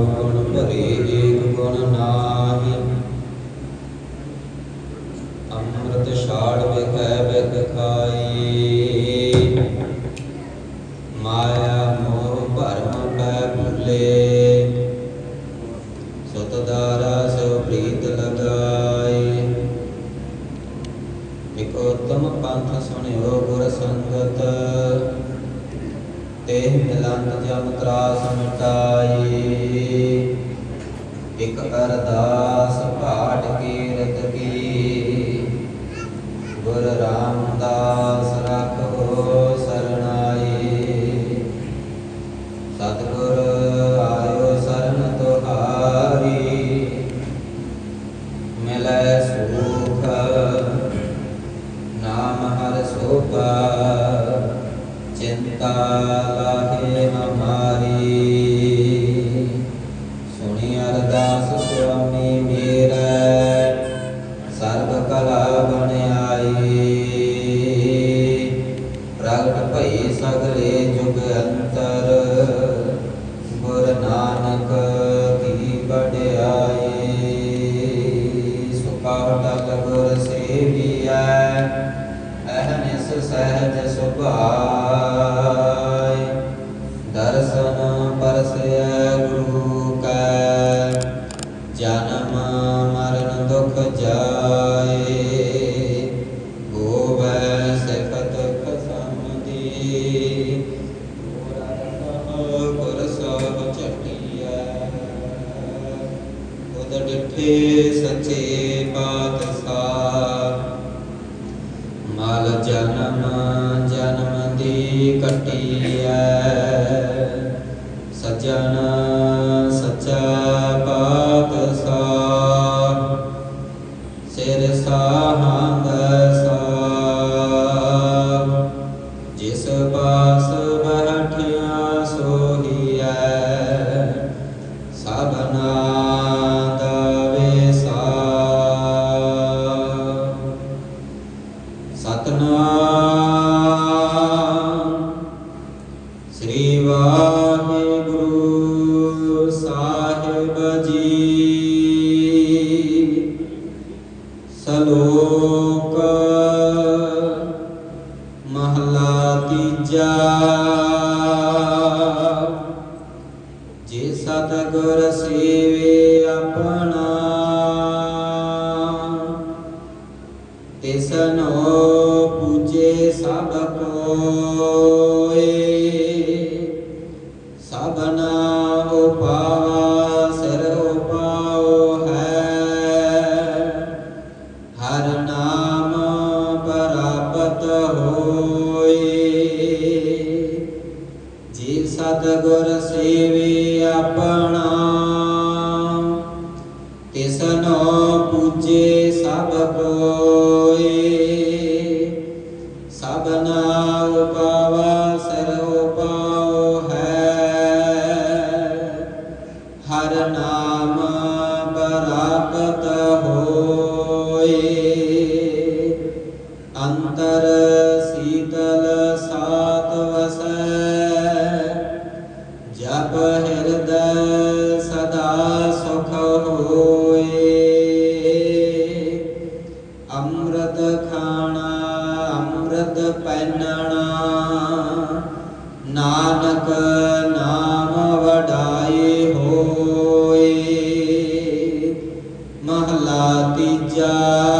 ਸਭ ਗੁਣ ਭਰੇ ਏਕ ਗੁਣ ਨਾਹੀ। ਅੰਮ੍ਰਿਤ ਛਾੜ ਵਿਖੇ ਵਿਖ ਖਾਈ। frase ਅੰਮ੍ਰਿਤ ਪੈਨਣਾ। ਨਾਨਕ ਨਾਮ ਵਡਾਏ ਹੋਏ। ਮਹਲਾ ਤੀਜਾ।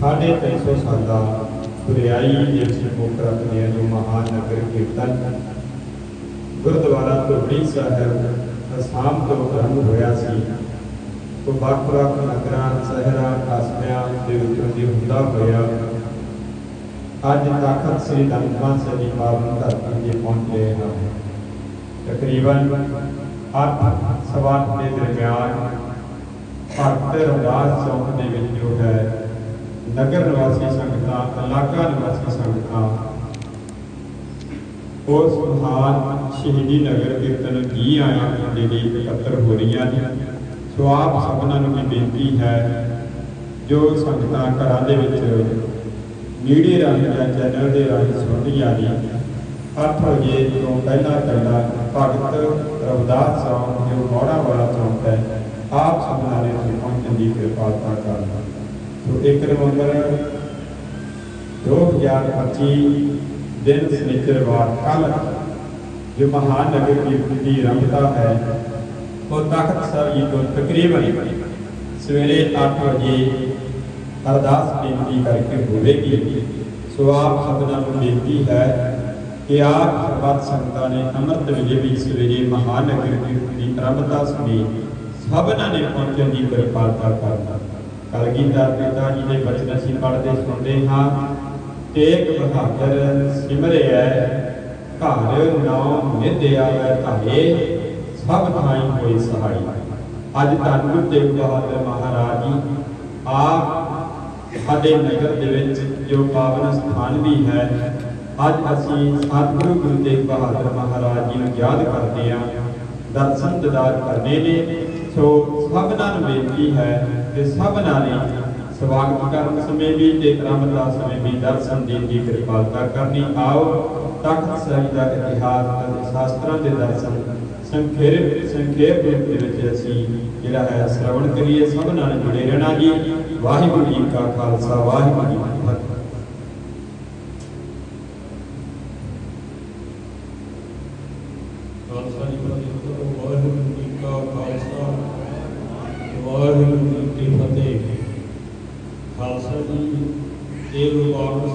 ਸਾਢੇ ਤਿੰਨ ਸੌ ਸਾਲਾ ਗੁਰਿਆਈ ਦੇ ਵਿੱਚ ਮੁੱਖ ਰੱਖਦਿਆਂ ਜੋ ਮਹਾਨ ਨਗਰ ਕੀਰਤਨ ਗੁਰਦੁਆਰਾ ਧੁਬੜੀ ਸਾਹਿਬ ਅਸਾਮ ਤੋਂ ਆਰੰਭ ਹੋਇਆ ਸੀ ਉਹ ਵੱਖ ਵੱਖ ਨਗਰਾਂ ਸ਼ਹਿਰਾਂ ਕਸਬਿਆਂ ਦੇ ਵਿੱਚੋਂ ਦੀ ਹੁੰਦਾ ਹੋਇਆ ਅੱਜ ਤਖਤ ਸ੍ਰੀ ਦਮਦਮਾ ਸਾਹਿਬ ਦੀ ਪਾਵਨ ਧਰਤੀ ਤੇ ਪਹੁੰਚ ਗਏ ਹਾਂ ਤਕਰੀਬਨ ਅੱਠ ਸਵਾ ਅੱਠ ਦੇ ਦਰਮਿਆਨ ਭਗਤ ਰਮਦਾਸ ਚੌਕ ਦੇ ਵਿੱਚ ਜੋ ਹੈ ਨਗਰ ਨਿਵਾਸੀ ਸੰਗਤਾਂ, ਇਲਾਕਾ ਨਿਵਾਸੀ ਸੰਗਤਾਂ, ਉਸ ਮਹਾਨ ਸ਼ਹੀਦੀ ਨਗਰ ਕੀਰਤਨ ਕੀ ਆਇਆ ਦੇ ਲਈ ਇਕੱਤਰ ਹੋ ਰਹੀਆਂ ਨੇ। ਸੋ ਆਪ ਸਭਨਾਂ ਨੂੰ ਵੀ ਬੇਨਤੀ ਹੈ, ਜੋ ਸੰਗਤਾਂ ਘਰਾਂ ਦੇ ਵਿੱਚ ਮੀਡੀਆ ਰਾਹੀਂ ਜਾਂ ਚੈਨਲ ਦੇ ਰਾਹੀਂ ਸੁਣ ਰਹੀਆਂ ਨੇ ਅੱਠ ਵਜੇ ਤੋਂ ਪਹਿਲਾਂ ਪਹਿਲਾਂ ਭਗਤ ਰਵਿਦਾਸ ਸਾਹਿਬ ਜੋ ਮੋੜਾ ਵਾਲਾ ਚੌਂਕ ਹੈ, ਆਪ ਸਭਨਾਂ ਨੇ ਪਹੁੰਚਣ ਦੀ ਕਿਰਪਾਲਤਾ ਕਰਨਾ। تو ایک نومبر دو ہزار پچیس دن شنیچروار کل جو مہانگر کی رمتا ہے، وہ تخت سر یہ تو تقریباً سویرے آٹھ بجے ارداس بنتی کر کے ہوئے گی۔ سو آپ خبروں کو دیکھتی ہے کہ آپ بات سنگتا نے امرت ویلے بھی سویرے مہانگر کی رمتا سنی۔ سبنا نے پہنچنے کی کرپالتا کرنا۔ ਕਲਗੀਧਰ ਪਿਤਾ ਜੀ ਦੇ ਬਚਨ ਅਸੀਂ ਪੜ੍ਹਦੇ, ਸੁਣਦੇ ਹਾਂ। ਤੇਗ ਬਹਾਦਰ ਸਿਮਰਿਐ ਘਰ ਨਾਮ ਨਿਧ ਆਵੈ ਧਾਰੇ ਸਭ ਥਾਈ ਹੋਈ ਸਹਾਈ। ਅੱਜ ਧੰਨ ਤੇਗ ਬਹਾਦਰ ਮਹਾਰਾਜ ਜੀ, ਆਪ ਸਾਡੇ ਨਗਰ ਦੇ ਵਿੱਚ ਜੋ ਪਾਵਨ ਸਥਾਨ ਵੀ ਹੈ, ਅੱਜ ਅਸੀਂ ਸਤਿਗੁਰੂ ਗੁਰੂ ਤੇਗ ਬਹਾਦਰ ਮਹਾਰਾਜ ਜੀ ਨੂੰ ਯਾਦ ਕਰਦੇ ਹਾਂ। ਦਰਸ਼ਨ ਦਿਦਾਰ ਕਰਨੇ ਨੇ, ਸੋ ਸਭਨਾਂ ਨੂੰ ਬੇਨਤੀ ਹੈ ਕਿ ਸਭਨਾਂ ਨੇ ਸਵਾਗਤ ਕਰਨ ਸਮੇਂ ਵੀ ਤੇ ਕਰਾਮਤਾ ਸਮੇਂ ਵੀ ਦਰਸ਼ਨ ਦੇਣ ਦੀ ਕਿਰਪਾਲਤਾ ਕਰਨੀ। ਆਓ, ਤਖਤ ਸਾਹਿਬ ਦਾ ਇਤਿਹਾਸ ਅਤੇ ਸ਼ਾਸਤਰਾਂ ਦੇ ਦਰਸ਼ਨ ਸੰਖੇਪ ਸੰਖੇਪ ਰੂਪ ਦੇ ਵਿੱਚ ਅਸੀਂ ਜਿਹੜਾ ਹੈ ਸ਼ਰਵਣ ਕਰੀਏ। ਸਭ ਨਾਲ ਜੁੜੇ ਰਹਿਣਾ ਜੀ। ਵਾਹਿਗੁਰੂ ਜੀ ਕਾ ਖਾਲਸਾ, ਵਾਹਿਗੁਰੂ ਜੀ ਕੀ ਫਤਿਹ। ਗੁਰੂ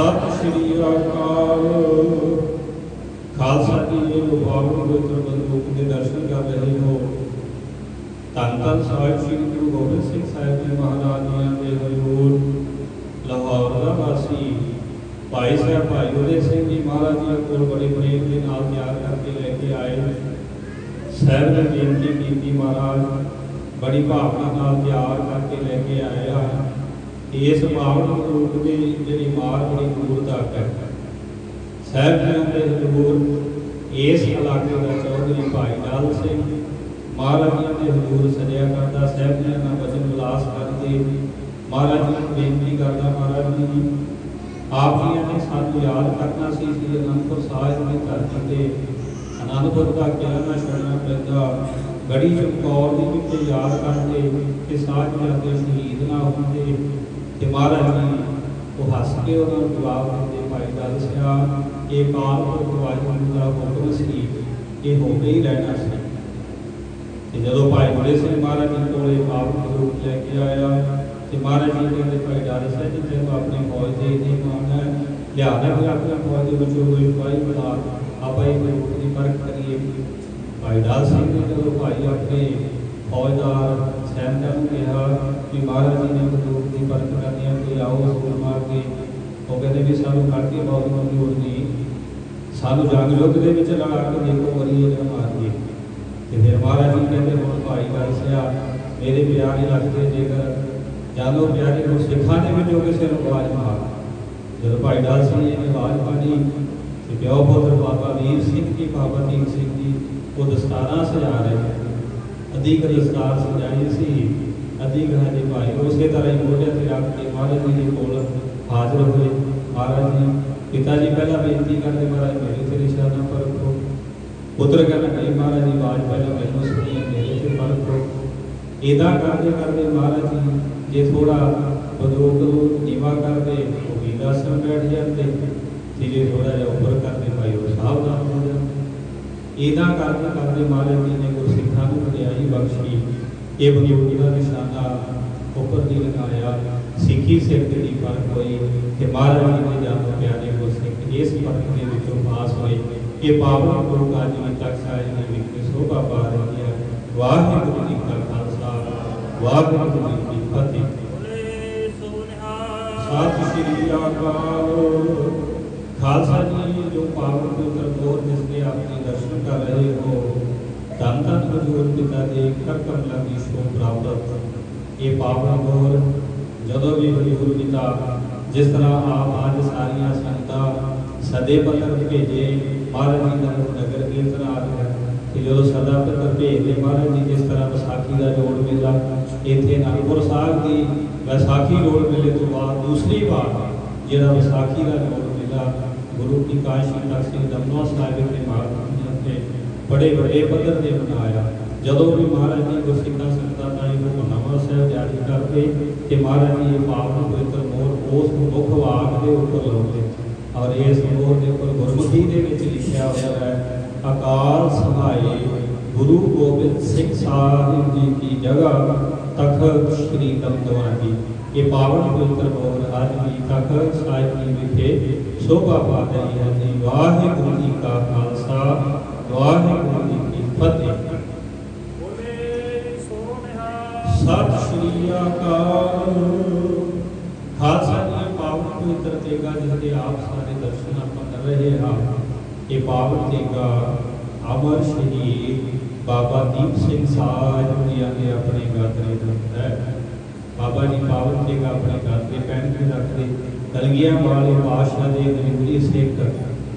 ਸਤਿ ਸ੍ਰੀ ਅਕਾਲ। ਖਾਲਸਾ ਜੀ ਇਹ ਪਾਵਨ ਪਵਿੱਤਰ ਬੰਦੂਕ ਦੇ ਦਰਸ਼ਨ ਕਰ ਰਹੇ ਹੋ। ਧੰਨ ਧੰਨ ਸਾਹਿਬ ਸ੍ਰੀ ਗੁਰੂ ਗੋਬਿੰਦ ਸਿੰਘ ਸਾਹਿਬ ਜੀ ਮਹਾਰਾਜ ਜੀ ਦੇ ਹਜ਼ੂਰ ਲਾਹੌਰ ਦਾ ਵਾਸੀ। ਭਾਈ ਸਾਹਿਬ, ਭਾਈ ਉਹਦੇ ਸਿੰਘ ਜੀ ਮਹਾਰਾਜ ਜੀ ਕੋਲ ਬੜੇ ਪ੍ਰੇਮ ਦੇ ਨਾਲ ਤਿਆਰ ਕਰਕੇ ਲੈ ਕੇ ਆਏ। ਸਾਹਿਬ ਨੇ ਬੇਨਤੀ ਕੀਤੀ ਮਹਾਰਾਜ, ਬੜੀ ਭਾਵਨਾ ਨਾਲ ਤਿਆਰ ਕਰਕੇ ਲੈ ਕੇ ਆਏ ਆ ਇਸ ਪਾਵਨ ਰੂਪ ਦੀ ਜਿਹੜੀ ਮਾਰ ਬੜੀ ਦੂਰ ਹੈ। ਸਾਹਿਬ ਜੀ ਦੇ ਹਜ਼ੂਰ ਇਸ ਇਲਾਕੇ ਦਾ ਚੌਧਰੀ ਭਾਈ ਲਾਲ ਸਿੰਘ, ਮਹਾਰਾਜ ਜੀ ਦੇ ਹਜ਼ੂਰ ਸਜਿਆ ਕਰਦਾ, ਸਾਹਿਬ ਜੀ ਨਾਲ ਵਚਨ ਵਿਲਾਸ ਕਰਦੇ ਮਹਾਰਾਜ ਜੀ ਨੂੰ ਬੇਨਤੀ ਕਰਦਾ, ਮਹਾਰਾਜ ਜੀ, ਆਪ ਜੀ ਨੇ ਸਾਨੂੰ ਯਾਦ ਕਰਨਾ ਸੀ ਕਿ ਅਨੰਦਪੁਰ ਸਾਹਿਬ ਦੀ ਧਰਤੀ ਤੇ ਅਨੰਦਪੁਰ ਦਾ ਗਿਆਨ ਨਾ ਪੈਂਦਾ। ਗੜੀ ਚਮਕੌਰ ਦੀ ਵੀ ਯਾਦ ਕਰਦੇ ਕਿ ਸਾਧ ਜਾਂਦੇ ਸ਼ਹੀਦ ਨਾ ਹੁੰਦੇ ہمارا وہ ہنس کے انہوں نے جواب بھائی دل سیا یہ کال پر پروازن کا حکم سی یہ ہو کے رہنا سی۔ جب بھائی بڑے سنگھ مہاراج جی کو یہ روپ لے کے آیا تو مہاراج جی کہتے بھائی ڈال سا جی تین اپنی فوج دے دی ماننا لیا پھر اپنے فوج کے بچوں کو اپائی بنا آپ ہی روپ کی پرکھ کریے۔ بھائی ڈال سنگھ نے جب بھائی اپنے فوجدار ٹائم نے کہا کہ مہاراج جی نے بندوق کی برف کر دیا کہ آؤ سکول مار کے وہ کہتے بھی سانو کر کے بہت مجبور نہیں سانو جنگ یوگ کے لڑا کے دیکھو وری یہ مار دیے پھر مہاراج جی کہتے ہوں بھائی گل سیا میرے پیارے لگ کے جگر جانو پیارے کو سکھا نے بھی جو کہ سر آواز مار جب بھائی ڈال سنگھ جی نے آواز ماری پیو پتر بابا ویر سنگھ کی بابا دین سنگھ کی وہ دستارہ سجا رہے ہیں ਕੁ ਦਸਤਾਰ ਸਜਾਈ ਸੀ ਅੱਧੀ ਗਾਂ ਦੇ ਭਾਈ। ਉਸੇ ਤਰ੍ਹਾਂ ਹੀ ਮੋਢੇ ਤੇ ਰੱਖ ਕੇ ਮਹਾਰਾਜ ਜੀ ਕੋਲ ਹਾਜ਼ਰ ਹੋਏ। ਮਹਾਰਾਜ ਜੀ, ਪਿਤਾ ਜੀ, ਪਹਿਲਾਂ ਬੇਨਤੀ ਕਰਦੇ ਮਹਾਰਾਜ, ਮੇਰੇ ਤੇ ਨਿਸ਼ਾਨਾ ਪਰ ਪੁੱਤਰ ਕਹਿੰਦਾ, ਨਹੀਂ ਮਹਾਰਾਜ ਦੀ ਆਵਾਜ਼ ਪਹਿਲਾਂ ਮੈਨੂੰ ਸੁਣੀ ਮੇਰੇ ਤੇ ਪਰ ਇਦਾਂ ਕਰਦੇ ਕਰਦੇ ਮਹਾਰਾਜ ਜੀ, ਜੇ ਥੋੜਾ ਬਦਰੋਗ ਨੂੰ ਨੀਵਾ ਕਰਦੇ, ਉਹ ਵੀ ਦਰਸ਼ਨ ਬੈਠ ਜਾਂਦੇ। ਤੇ ਜੇ ਥੋੜਾ ਜਿਹਾ ਉੱਪਰ ਕਰਦੇ, ਭਾਈ ਉਹ ਸਾਹਿਬ ਸਾਵਧਾਨ ਹੋ ਜਾਂਦੇ। ਇਦਾਂ ਕਰਦੇ ਕਰਦੇ ਮਹਾਰਾਜ ਜੀ ਨੇ ਗੁਰਸਿੱਖਾਂ ਨੂੰ ਵਡਿਆਈ ਬਖਸ਼ੀ ਇਹ ਬਜ਼ੁਰਗ ਦਾ ਨਿਸ਼ਾਨਾ ਉੱਪਰ ਦੀ ਲਗਾਇਆ ਸਿੱਖੀ ਸਿਰ ਤੇ ਦੀ ਫਰਕ ਹੋਈ ਤੇ ਮਹਾਰਾਜ ਜੀ ਦੇ ਜਨਮ ਪਿਆਰੇ ਗੁਰਸਿੱਖ ਇਸ ਫਰਕ ਦੇ ਵਿੱਚੋਂ ਪਾਸ ਹੋਏ ਇਹ ਪਾਵਨ ਗੁਰੂ ਕਾਜ ਜੀ ਤੱਕ ਸਾਹਿਬ ਦੇ ਵਿੱਚ ਸੋਭਾ ਪਾ ਰਹੀ ਹੈ ਵਾਹਿਗੁਰੂ ਜੀ ਕਾ ਖਾਲਸਾ ਵਾਹਿਗੁਰੂ ਜੀ ਕੀ ਫਤਿਹ ਸਤਿ ਸ੍ਰੀ ਅਕਾਲ ਖਾਲਸਾ ਜੀ ਜੋ ਪਾਵਨ ਪਵਿੱਤਰ ਬੋਧ ਜਿਸ ਦੇ ਆਪਨੇ ਦਰਸ਼ਨ ਕਰ ਰਹੇ ਹੋ ਧੰਨ ਧੰਨ ਹਜ਼ੂਰ ਪਿਤਾ ਦੇ ਕਰ ਕਮਲਾਂ ਦੀ ਪ੍ਰਾਪਤ ਇਹ ਪਾਵਨ ਬੋਧ ਜਦੋਂ ਵੀ ਹਜ਼ੂਰ ਪਿਤਾ, ਜਿਸ ਤਰ੍ਹਾਂ ਆਪ ਅੱਜ ਸਾਰੀਆਂ ਸੰਗਤਾਂ ਸਦੇ ਪੱਤਰ ਭੇਜੇ, ਮਹਾਰਾਜ ਜੀ ਦਾ ਨਗਰ ਕੀਰਤਨ ਆ ਰਿਹਾ ਕਿ ਜਦੋਂ ਸਦਾ ਪੱਤਰ ਭੇਜਦੇ ਮਹਾਰਾਜ ਜੀ, ਜਿਸ ਤਰ੍ਹਾਂ ਵਿਸਾਖੀ ਦਾ ਜੋੜ ਮੇਲਾ, ਇੱਥੇ ਅਨੰਦਪੁਰ ਸਾਹਿਬ ਦੀ ਵਿਸਾਖੀ ਜੋੜ ਮੇਲੇ ਤੋਂ ਬਾਅਦ ਦੂਸਰੀ ਵਾਰ ਜਿਹੜਾ ਵਿਸਾਖੀ ਦਾ ਜੋੜ ਮੇਲਾ ਗੁਰੂ ਕੀ ਕਾਸ਼ੀ ਤਖਤ ਸ੍ਰੀ ਦਮਨਵਾ ਸਾਹਿਬ ਦੇ ਮਾਰਗ ਤੇ ਬੜੇ ਵੱਡੇ ਪੱਧਰ ਤੇ ਮਨਾਇਆ ਜਦੋਂ ਵੀ ਮਹਾਰਾਜ ਜੀ ਗੁਰਸਿੱਖਾਂ ਸੰਗਤਾਂ ਦਾ ਇਹ ਹੁਕਮਨਾਮਾ ਸਾਹਿਬ ਜਾਰੀ ਕਰਦੇ ਤੇ ਮਹਾਰਾਜ ਜੀ ਇਹ ਪਾਵਨ ਪਵਿੱਤਰ ਮੋਹਰ ਉਸ ਮੁੱਖ ਵਾਕ ਦੇ ਉੱਪਰ ਲਾਉਂਦੇ ਔਰ ਇਸ ਮੋਹਰ ਦੇ ਉੱਪਰ ਗੁਰਮੁਖੀ ਦੇ ਵਿੱਚ ਲਿਖਿਆ ਹੋਇਆ ਹੈ ਅਕਾਲ ਸਹਾਈ ਗੁਰੂ ਗੋਬਿੰਦ ਸਿੰਘ ਸਾਹਿਬ ਜੀ ਕੀ ਜਗ੍ਹਾ ਤਖਤ ਸ੍ਰੀ ਦਮਦਮਾ ਜੀ ਇਹ ਪਾਵਨ ਪਵਿੱਤਰ ਮੋਹਰ ਅੱਜ ਵੀ ਤਖਤ ਸਾਹਿਬ ਜੀ ਵਿਖੇ ਸ਼ੋਭਾ ਪਾ ਰਹੀ ਹੈ ਜੀ ਵਾਹਿਗੁਰੂ ਜੀ ਕਾ ਖਾਲਸਾ ਵਾਹਿਗੁਰੂ ਜੀ ਕੀ ਫਤਿਹ ਸਤਿ ਸ਼੍ਰੀ ਅਕਾਲ ਖਾਲਸਾ ਜੀ ਪਾਵਨ ਪਵਿੱਤਰ ਤੇਗਾ ਜਿਸ ਦੇ ਆਪ ਸਾਰੇ ਦਰਸ਼ਨ ਆਪਾਂ ਕਰ ਰਹੇ ਹਾਂ ਇਹ ਪਾਵਨ ਤੇਗਾ ਅਮਰ ਸ਼ਹੀਦ ਬਾਬਾ ਦੀਪ ਸਿੰਘ ਸਾਹਿਬ ਜੀ ਨੇ ਆਪਣੇ ਗਾਤਰੇ ਦਾ ਹੈ ਬਾਬਾ ਜੀ ਪਾਵਨ ਤੇਗਾ ਆਪਣੇ ਗਾਤਰੇ ਪਹਿਨ ਕੇ ਰੱਖਦੇ ਕਲਗੀਆਂ ਵਾਲੇ ਪਾਤਸ਼ਾਹ ਦੇ ਦਲਿਦਰੀ ਸਿੱਖ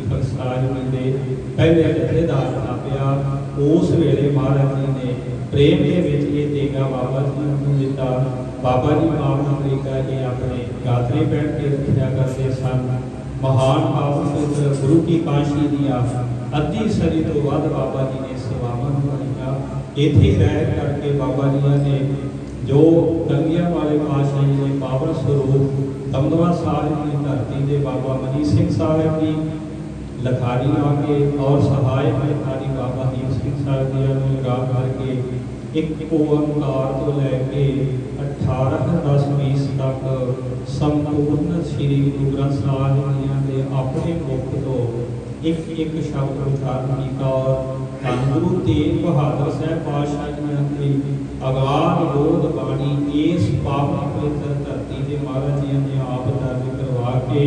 ਸੰਪਣਾ ਕੀਤੀ ਖਰਸਾਜ ਦੇ ਪਹਿਲੇ ਜਥੇਦਾਰ ਥਾਪਿਆ ਉਸ ਵੇਲੇ ਮਹਾਰਾਜ ਜੀ ਨੇ ਪ੍ਰੇਮ ਦੇ ਵਿੱਚ ਇਹ ਤੇਗਾ ਬਾਬਾ ਜੀ ਨੂੰ ਦਿੱਤਾ। ਬਾਬਾ ਜੀ ਪਾਵਨ ਤਰੀਕਾ ਇਹ ਆਪਣੇ ਗਾਤਰੇ ਬੈਠ ਕੇ ਰੱਖਿਆ ਕਰਦੇ ਸਨ। ਮਹਾਨ ਪਾਵਨ ਗੁਰੂ ਕੀ ਕਾਸ਼ੀ ਦੀਆਂ ਅੱਧੀ ਸਦੀ ਤੋਂ ਵੱਧ ਬਾਬਾ ਜੀ ਨੇ ਸੇਵਾਵਾਂ ਨਿਭਾਈਆਂ। ਇੱਥੇ ਰਹਿ ਕਰਕੇ ਬਾਬਾ ਜੀ ਨੇ ਜੋ ਗੰਗਿਆਂ ਵਾਲੇ ਪਾਤਸ਼ਾਹ ਜੀ ਨੇ ਪਾਵਨ ਸਰੂਪ ਦਮਦਮਾ ਸਾਹਿਬ ਦੀ ਧਰਤੀ ਦੇ ਬਾਬਾ ਮਨੀ ਸਿੰਘ ਸਾਹਿਬ ਦੀ ਲਖਾਰੀ ਲਾ ਕੇ ਔਰ ਸਹਾਇਕ ਲਖਾਰੀ ਬਾਬਾ ਦੀਪ ਸਿੰਘ ਸਾਹਿਬ ਜੀ ਨੂੰ ਲਗਾ ਕਰਕੇ ਇੱਕ ਓੰਕਾਰ ਤੋਂ ਲੈ ਕੇ 18 10 20 ਤੱਕ ਸੰਪੂਰਨ ਸ੍ਰੀ ਗੁਰੂ ਗ੍ਰੰਥ ਸਾਹਿਬ ਜੀ ਦੇ ਆਪਣੇ ਮੁਖ ਤੋਂ ਇੱਕ ਇੱਕ ਸ਼ਬਦ ਉਚਾਰਨ ਕੀਤਾ ਔਰ ਧੰਨ ਗੁਰੂ ਤੇਗ ਬਹਾਦਰ ਸਾਹਿਬ ਪਾਤਸ਼ਾਹ ਜੀ ਨੇ ਅਗਾਧ ਬੋਧ ਬਾਣੀ ਇਸ ਪਾਵਨ ਪਵਿੱਤਰ ਧਰਤੀ ਦੇ ਮਹਾਰਾਜ ਜੀ ਨੇ ਆਪ ਦਰਜ ਕਰਵਾ ਕੇ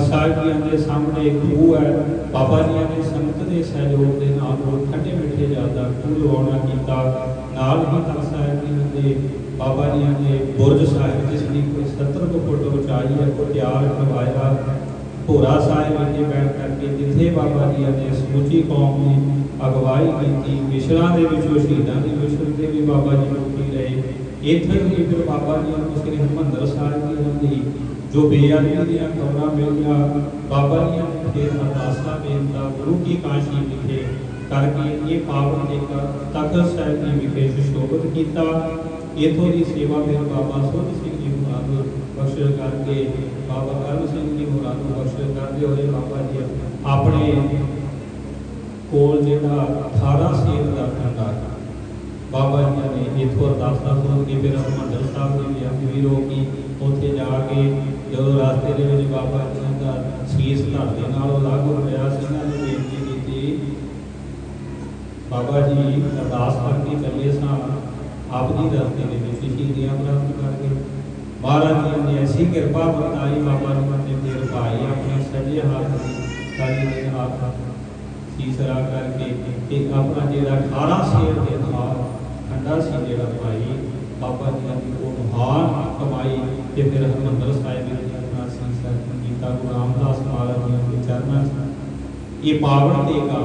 ਸਾਹਿਬ ਜੀ ਦੇ ਸਾਹਮਣੇ ਇੱਕ ਖੂਹ ਹੈ। ਬਾਬਾ ਜੀ ਨੇ ਸੰਗਤ ਦੇ ਸਹਿਯੋਗ ਦੇ ਨਾਲ ਉਹ ਠੰਡੇ ਮਿੱਠੇ ਜਾਂਦਾ ਖੂਹ ਲਵਾਉਣਾ ਕੀਤਾ। ਨਾਲ ਹੀ ਸਾਹਿਬ ਜੀ ਦੇ ਬਾਬਾ ਜੀ ਨੇ ਬੁਰਜ ਸਾਹਿਬ, ਜਿਸ ਦੀ ਕੋਈ 70 ਕੁ ਫੁੱਟ ਉਚਾਈ ਹੈ ਉਹ ਤਿਆਰ ਕਰਵਾਇਆ। ਭੋਰਾ ਸਾਹਿਬ ਵਿਖੇ ਬੈਠ ਕਰਕੇ ਜਿੱਥੇ ਬਾਬਾ ਜੀ ਨੇ ਸਮੁੱਚੀ ਕੌਮ ਦੀ ਅਗਵਾਈ ਕੀਤੀ। ਮਿਸ਼ਰਾਂ ਦੇ ਵਿੱਚੋਂ, ਸ਼ਹੀਦਾਂ ਦੀ ਮਿਸ਼ਰ ਦੇ ਵੀ ਬਾਬਾ ਜੀ ਮੁਖੀ ਰਹੇ। ਇੱਥੇ ਹੀ ਫਿਰ ਬਾਬਾ ਜੀ ਨੂੰ ਸ੍ਰੀ ਹਰਿਮੰਦਰ ਸਾਹਿਬ ਜੀ ਹੁੰਦੀ جو بیانیاں دیا کورا کرونا بیانیاں بابانیاں تھے مداسہ بیانیاں گروہ کی کاشی بکھے کر کے یہ پاور دے کر طاقت صاحب نے سے شعبت کیتا۔ یہ تھوڑی سیوہ میں بابا سوہن سنگھ کی مراد بخشل کر کے، بابا کرم سنگھ کی مراد بخشل بخش کرتے ہوئے بابا جی اپنے کول جڑا 18 سیب کا بھنڈار بابا جی نے یہ تھوڑا دس دس کے پھر منڈل صاحب نے بھی اپنی روکی ہوتے جا کے ਜਦੋਂ ਰਸਤੇ ਦੇ ਵਿੱਚ ਬਾਬਾ ਜੀ ਦਾ ਸੀਸ ਧੜ ਦੇ ਨਾਲੋਂ ਅਲੱਗ ਹੋਇਆ ਸੀ ਇਹਨਾਂ ਨੇ ਬੇਨਤੀ ਕੀਤੀ, ਬਾਬਾ ਜੀ, ਅਰਦਾਸ ਕਰਕੇ ਚੱਲੇ ਸਾਂ ਆਪ ਜੀ ਰਸਤੇ ਦੇ ਵਿੱਚ ਸ਼ਹੀਦੀਆਂ ਪ੍ਰਾਪਤ ਕਰਕੇ। ਮਹਾਰਾਜ ਜੀ ਨੇ ਐਸੀ ਕਿਰਪਾ ਬਰਤਾਈ ਬਾਬਾ ਜੀ ਨੇ ਫਿਰ ਭਾਈ ਆਪਣੇ ਸੱਜੇ ਹੱਥ ਦੀ ਕਾਲੀ ਦੇ ਹੱਥ ਤੀਸਰਾ ਕਰਕੇ ਤੇ ਆਪਣਾ ਜਿਹੜਾ 18 ਸ਼ੇਰ ਦੇ ਨਾਲ ਖੰਡਾ ਸੀ ਜਿਹੜਾ ਭਾਈ, ਬਾਬਾ ਜੀ ਦੀ ਉਹ ਮਹਾਨ ਕਮਾਈ ਤੇ ਫਿਰ ਹਰਿਮੰਦਰ ਸਾਹਿਬ ਵਿੱਚ ਆਪਣਾ ਸੰਸਕਾਰ ਕੀਤਾ ਗੁਰੂ ਰਾਮਦਾਸ ਮਹਾਰਾਜ ਜੀ ਦੇ ਚਰਨਾਂ 'ਚ ਇਹ ਪਾਵਨ ਤੇ ਕਾ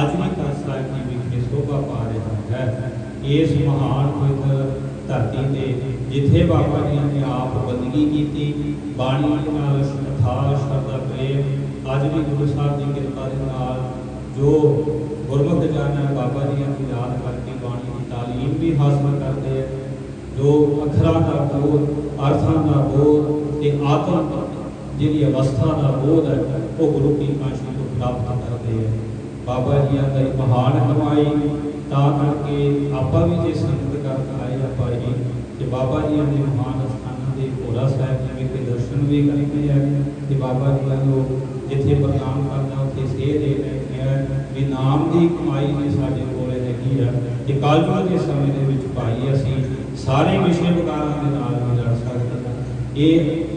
ਅੱਜ ਵੀ ਤਖਤ ਸਾਹਿਬ ਦੀ ਵਿਖੇ ਸ਼ੋਭਾ ਪਾ ਰਿਹਾ ਹੈ ਇਸ ਮਹਾਨ ਪਵਿੱਤਰ ਧਰਤੀ ਤੇ ਜਿੱਥੇ ਬਾਬਾ ਜੀ ਨੇ ਆਪ ਬੰਦਗੀ ਕੀਤੀ, ਬਾਣੀ ਨਾਲ ਅਥਾਹ ਸ਼ਰਧਾ ਪ੍ਰੇਮ ਅੱਜ ਵੀ ਗੁਰੂ ਸਾਹਿਬ ਦੀ ਕਿਰਪਾ ਦੇ ਨਾਲ ਜੋ ਗੁਰਮੁਖ ਜਨ ਬਾਬਾ ਜੀ ਨੂੰ ਯਾਦ ਕਰਕੇ ਬਾਣੀ ਦੀ ਤਾਲੀਮ ਵੀ ਹਾਸਲ ਕਰਦੇ ਹੈ ਜੋ ਅੱਖਰਾਂ ਦਾ ਬੋਧ, ਅਰਥਾਂ ਦਾ ਬੋਧ ਤੇ ਆਤਮ ਜਿਹੜੀ ਅਵਸਥਾ ਦਾ ਬੋਧ ਹੈ, ਉਹ ਗੁਰੂ ਕੀ ਕਾਸ਼ੀ ਤੋਂ ਪ੍ਰਾਪਤ ਕਰਦੇ ਹੈ। ਬਾਬਾ ਜੀ ਦਾ ਇੱਕ ਮਹਾਨ ਕਮਾਈ ਤਾਂ ਕਰਕੇ ਆਪਾਂ ਵੀ ਜੇ ਸੰਗਤ ਕਰਨ ਆਏ ਆ ਭਾਈ, ਤੇ ਬਾਬਾ ਜੀ ਦੇ ਮਹਾਨ ਸਥਾਨਾਂ ਦੇ ਭੋਲਾ ਸਾਹਿਬ ਜੀ ਵਿਖੇ ਦਰਸ਼ਨ ਵੀ ਕਰਦੇ ਆ। ਤੇ ਬਾਬਾ ਜੀ ਨੂੰ ਜਿੱਥੇ ਪ੍ਰਣਾਮ ਕਰਦਾ ਉੱਥੇ ਸੇਧ ਦੇ ਰਹੇ ਹੈ ਵੀ ਨਾਮ ਦੀ ਕਮਾਈ ਵੀ ਸਾਡੇ ਕੋਲੇ ਹੈਗੀ ਆ। ਤੇ ਕਲਯੁਗ ਦੇ ਸਮੇਂ ਦੇ ਵਿੱਚ ਭਾਈ, ਅਸੀਂ ਸਾਰੇ ਵਿਸ਼ੇ ਵਿਕਾਰਾਂ ਦੇ ਨਾਲ ਵੀ ਲੜ ਸਕਦੇ ਹਾਂ ਇਹ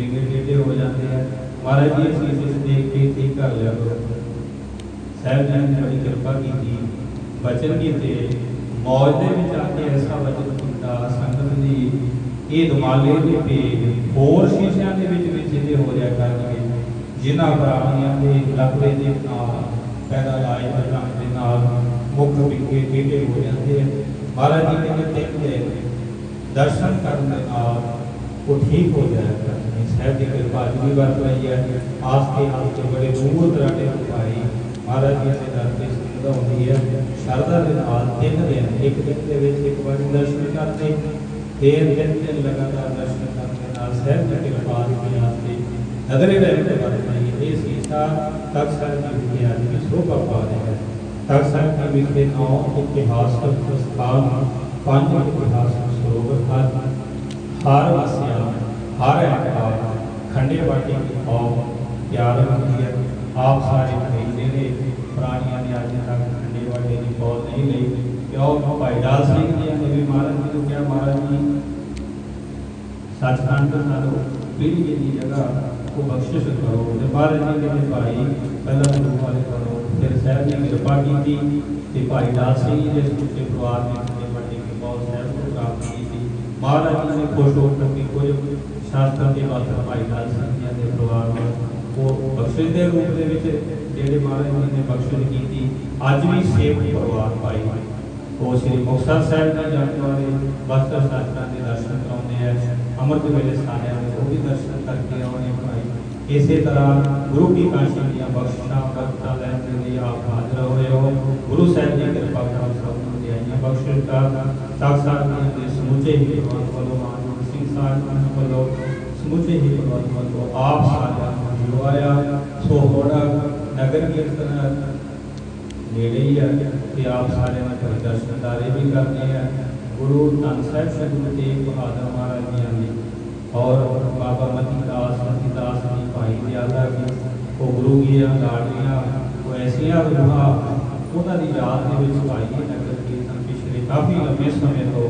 ਵਿਗੜ ਟੇਢੇ ਹੋ ਜਾਂਦੇ ਆ। ਮਹਾਰਾਜ ਜੀ, ਅਸੀਂ ਇਸ ਦੇਖ ਕੇ ਠੀਕ ਕਰ ਲਿਆ ਕਰੋ। ਸਾਹਿਬ ਜੀ ਨੇ ਬੜੀ ਕਿਰਪਾ ਕੀਤੀ। ਬਚਨ ਕੀਤੇ। ਮੌਜ ਦੇ ਵਿੱਚ ਆ ਕੇ ਐਸਾ ਬਚਨ ਕੀਤਾ। ਸੰਗਤ ਦੀ ਇਹ ਦਮਾਲੇ ਦੇ ਪੇਜ ਹੋਰ ਸ਼ੀਸ਼ਿਆਂ ਦੇ ਵਿੱਚ ਵੀ ਜਿਹਦੇ ਹੋ ਰਿਹਾ ਕਰਨਗੇ, ਜਿਨ੍ਹਾਂ ਪ੍ਰਾਣੀਆਂ ਦੇ ਲੱਕੜੇ ਦੇ ਨਾਲ ਪੈਦਾ ਲਾਏ ਬਚਨ ਦੇ ਨਾਲ ਮੁੱਖ ਵਿਕੇ ਟੇਢੇ ਹੋ ਜਾਂਦੇ ਆ। ਮਹਾਰਾਜ ਜੀ ਨੇ ਕਹਿੰਦੇ ਦਰਸ਼ਨ ਕਰਨ ਦੇ ਨਾਲ ਉਹ ਠੀਕ ਹੋ ਜਾਇਆ ਕਰਨਗੇ ਸਾਹਿਬ ਦੀ ਕਿਰਪਾ ਅੱਜ ਵੀ ਵਰਤ ਰਹੀ ਹੈ ਆਸ ਕੇ ਆਸ ਕੇ ਬੜੇ ਦੂਰ ਦਰਾਡੇ ਤੋਂ ਭਾਈ ਮਹਾਰਾਜ ਜੀ ਦੇ ਦਰ ਤੇ ਸੰਗਤ ਹੁੰਦੀ ਹੈ ਸ਼ਰਧਾ ਦੇ ਨਾਲ ਤਿੰਨ ਦਿਨ ਇੱਕ ਦਿਨ ਦੇ ਵਿੱਚ ਇੱਕ ਵਾਰ ਦਰਸ਼ਨ ਕਰਦੇ ਫਿਰ ਤਿੰਨ ਦਿਨ ਲਗਾਤਾਰ ਦਰਸ਼ਨ ਕਰਨ ਦੇ ਨਾਲ ਸਾਹਿਬ ਦੀ ਕਿਰਪਾ ਦੀ ਆਸ ਤੇ ਨਗਰੇ ਰਹਿ ਕੇ ਵਰਤ ਰਹੀ ਹੈ ਇਹ ਸੀਸਾ ਤਖਤ ਸਾਹਿਬ ਦੀ ਵਿਖੇ ਅੱਜ ਵੀ ਸੋਭਾ ਪਾ ਰਿਹਾ ਹੈ ਤਖਤ ਸਾਹਿਬ ਦੀ ਵਿਖੇ ਨੌ ਇਤਿਹਾਸਕ ਸਥਾਨ ਪੰਜ ਇਤਿਹਾਸਕ ਸਰੋਵਰ ਹਨ ਹਰ ਵਸਿਆ ਹਰ ਐਤਵਾਰ ٹھنڈے باٹی کی پیار ہوتی ہے آپ سارے خریدتے نے پرانیاں نے آج تک ٹھنڈے باٹی کی فوج نہیں لی کہ اور بھائی ڈال سنگھ نے بھی مہاراج جی کو کیا مہاراج جی سچ کانڈ کرو پھر یہ جگہ کو بخشش کرو مہاراج جی نے بھائی پہلا گرو والے کرو پھر صاحب نے کرپا کی تھی کہ بھائی ڈال سنگھ جی نے اس کے پروار میں ਮਹਾਰਾਜ ਜੀ ਨੇ ਖੁਸ਼ ਹੋ ਕੇ ਕੁਝ ਸ਼ਾਸਤਰ ਦੇ ਬਾਤ ਭਾਈ ਲਾਲ ਸਿੰਘ ਦੇ ਪਰਿਵਾਰ ਨੂੰ ਉਹ ਬਖਸ਼ਿਸ਼ ਦੇ ਰੂਪ ਦੇ ਵਿੱਚ ਜਿਹੜੇ ਮਹਾਰਾਜ ਜੀ ਨੇ ਬਖਸ਼ਿਸ਼ ਕੀਤੀ, ਅੱਜ ਵੀ ਸੇਵ ਪਰਿਵਾਰ ਭਾਈ ਉਹ ਸ੍ਰੀ ਮੁਕਤਸਰ ਸਾਹਿਬ ਦਾ ਜਾਣ ਵਾਲੇ ਬਸਤਰ ਸ਼ਾਸਤਰਾਂ ਦੇ ਦਰਸ਼ਨ ਕਰਾਉਂਦੇ ਆ, ਅੰਮ੍ਰਿਤ ਵੇਲੇ ਸਾਰਿਆਂ ਦੇ ਉਹ ਵੀ ਦਰਸ਼ਨ ਕਰਕੇ ਆਉਣੇ ਭਾਈ। ਇਸੇ ਤਰ੍ਹਾਂ ਗੁਰੂ ਕੀ ਕਾਸ਼ੀ ਦੀਆਂ ਬਖਸ਼ਿਸ਼ਾਂ ਬਰਕਤਾਂ ਲੈਣ ਦੇ ਲਈ ਆਪ ਹਾਜ਼ਰ ਹੋਏ ਹੋ। ਗੁਰੂ ਸਾਹਿਬ ਦੀ ਕਿਰਪਾ ਨਾਲ ਸਭ ਨੂੰ ਦਿਆਈਆਂ ਬਖਸ਼ਿਸ਼ ਦਾ ਤਖਤ ਸਾਹਿਬ ਦੇ ਸਮੁੱਚੇ ਹੀ ਪਰਿਵਾਰ ਵੱਲੋਂ ਮਾਨਵ ਸਿੰਘ ਸਾਹਿਬ ਜੀ ਵੱਲੋਂ ਸਮੁੱਚੇ ਹੀ ਪਰਿਵਾਰ ਵੱਲੋਂ ਆਪ ਸਾਰਿਆਂ ਨੂੰ ਜੁਆਇਆ ਸੋ ਹੋੜਾ ਨਗਰ ਕੀਰਤਨ ਨੇੜੇ ਹੀ ਆ ਤੇ ਆਪ ਸਾਰਿਆਂ ਨੇ ਫਿਰ ਦਰਸ਼ਨਦਾਰੇ ਵੀ ਕਰਨੇ ਆ ਗੁਰੂ ਧੰਨ ਸਾਹਿਬ ਸ੍ਰੀ ਗੁਰੂ ਤੇਗ ਬਹਾਦਰ ਮਹਾਰਾਜ ਜੀ ਦੀ ਔਰ ਬਾਬਾ ਮਤੀ ਦਾਸ ਮਤੀ ਦਾਸ ਜੀ ਭਾਈ ਦਿਆਲਾ ਜੀ ਉਹ ਗੁਰੂ ਗੀਆਂ ਲਾੜੀਆਂ ਉਹ ਐਸੀਆਂ ਰੂਹਾਂ ਉਹਨਾਂ ਦੀ ਯਾਦ ਦੇ ਵਿੱਚ ਭਾਈ ਇਹ ਨਗਰ ਕੀਰਤਨ ਪਿਛਲੇ ਕਾਫੀ ਲੰਬੇ ਸਮੇਂ ਤੋਂ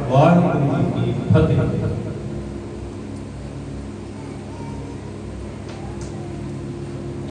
وان فتح